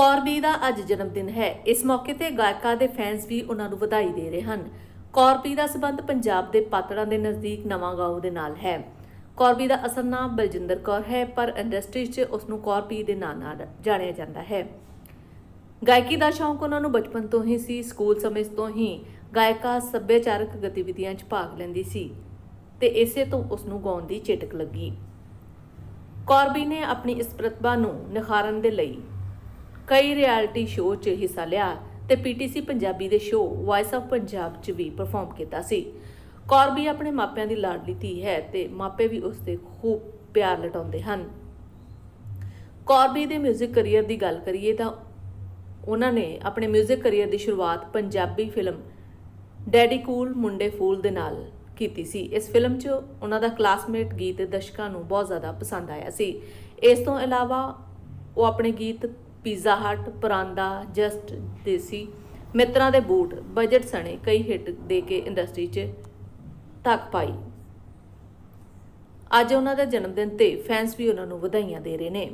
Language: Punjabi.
ਕੌਰਬੀ ਦਾ ਅੱਜ ਜਨਮ ਦਿਨ ਹੈ। ਇਸ ਮੌਕੇ ਤੇ ਗਾਇਕਾ ਦੇ ਫੈਨਸ ਵੀ ਉਹਨਾਂ ਨੂੰ ਵਧਾਈ ਦੇ ਰਹੇ ਹਨ। ਕੌਰ ਕੌਰਬੀ ਦਾ ਸਬੰਧ ਪੰਜਾਬ ਦੇ ਪਾਤੜਾਂ ਦੇ ਨਜ਼ਦੀਕ ਨਵਾਂ ਗਾਉਂ ਦੇ ਨਾਲ ਹੈ। ਕੌਰਬੀ ਦਾ ਅਸਲ ਨਾਮ ਬਲਜਿੰਦਰ ਕੌਰ ਹੈ, ਪਰ ਇੰਡਸਟਰੀ 'ਚ ਉਸ ਨੂੰ ਕੌਰਬੀ ਦੇ ਨਾਂ ਨਾਲ ਜਾਣਿਆ ਜਾਂਦਾ ਹੈ। ਗਾਇਕੀ ਦਾ ਸ਼ੌਂਕ ਉਹਨਾਂ ਨੂੰ ਬਚਪਨ ਤੋਂ ਹੀ ਸੀ, ਸਕੂਲ ਸਮੇਂ ਤੋਂ ਹੀ ਗਾਇਕਾ ਸੱਭਿਆਚਾਰਕ ਗਤੀਵਿਧੀਆਂ 'ਚ ਭਾਗ ਲੈਂਦੀ ਸੀ ਤੇ ਇਸੇ ਤੋਂ ਉਸ ਨੂੰ ਗਾਉਣ ਦੀ ਚੇਟਕ ਲੱਗੀ। ਕੌਰਬੀ ਨੇ ਆਪਣੀ ਇਸ ਪ੍ਰਤਿਭਾ ਨੂੰ ਨਿਖਾਰਨ ਦੇ ਲਈ ਕਈ ਰਿਐਲਿਟੀ ਸ਼ੋਅ 'ਚ ਹਿੱਸਾ ਲਿਆ ਤੇ ਪੀਟੀਸੀ ਪੰਜਾਬੀ ਦੇ ਸ਼ੋਅ ਵਾਇਸ ਆਫ ਪੰਜਾਬ 'ਚ ਵੀ ਪਰਫਾਰਮ ਕੀਤਾ ਸੀ ਕੌਰਬੀ ਆਪਣੇ ਮਾਪਿਆਂ ਦੀ ਲਾਡਲੀ ਧੀ ਹੈ ਤੇ ਮਾਪੇ ਵੀ ਉਸ ਤੇ ਖੂਬ ਪਿਆਰ ਲਟਾਉਂਦੇ ਹਨ ਕੌਰਬੀ ਦੇ 뮤직 ਕੈਰੀਅਰ ਦੀ ਗੱਲ ਕਰੀਏ ਤਾਂ ਉਹਨਾਂ ਨੇ ਆਪਣੇ 뮤직 ਕੈਰੀਅਰ ਦੀ ਸ਼ੁਰੂਆਤ ਪੰਜਾਬੀ ਫਿਲਮ ਡੈਡੀ ਕੂਲ ਮੁੰਡੇ ਫੂਲ ਦੇ ਨਾਲ ਕੀਤੀ ਸੀ ਇਸ ਫਿਲਮ 'ਚ ਉਹਨਾਂ ਦਾ ਕਲਾਸਮੇਟ ਗੀਤ ਦਰਸ਼ਕਾਂ ਨੂੰ ਬਹੁਤ ਜ਼ਿਆਦਾ ਪਸੰਦ ਆਇਆ ਸੀ ਇਸ ਤੋਂ ਇਲਾਵਾ ਉਹ ਆਪਣੇ ਗੀਤ ਪੀਜ਼ਾ ਹਟ ਪਰਾਂਦਾ ਜਸਟ ਦੇਸੀ ਮਿੱਤਰਾਂ ਦੇ ਬੂਟ ਬਜਟ ਸਣੇ ਕਈ ਹਿੱਟ ਦੇ ਕੇ ਇੰਡਸਟਰੀ 'ਚ ਤੱਕ ਪਾਈ। ਅੱਜ ਉਹਨਾਂ ਦਾ ਜਨਮ ਦਿਨ ਤੇ ਫੈਨਸ ਵੀ ਉਹਨਾਂ ਨੂੰ ਵਧਾਈਆਂ ਦੇ ਰਹੇ ਨੇ।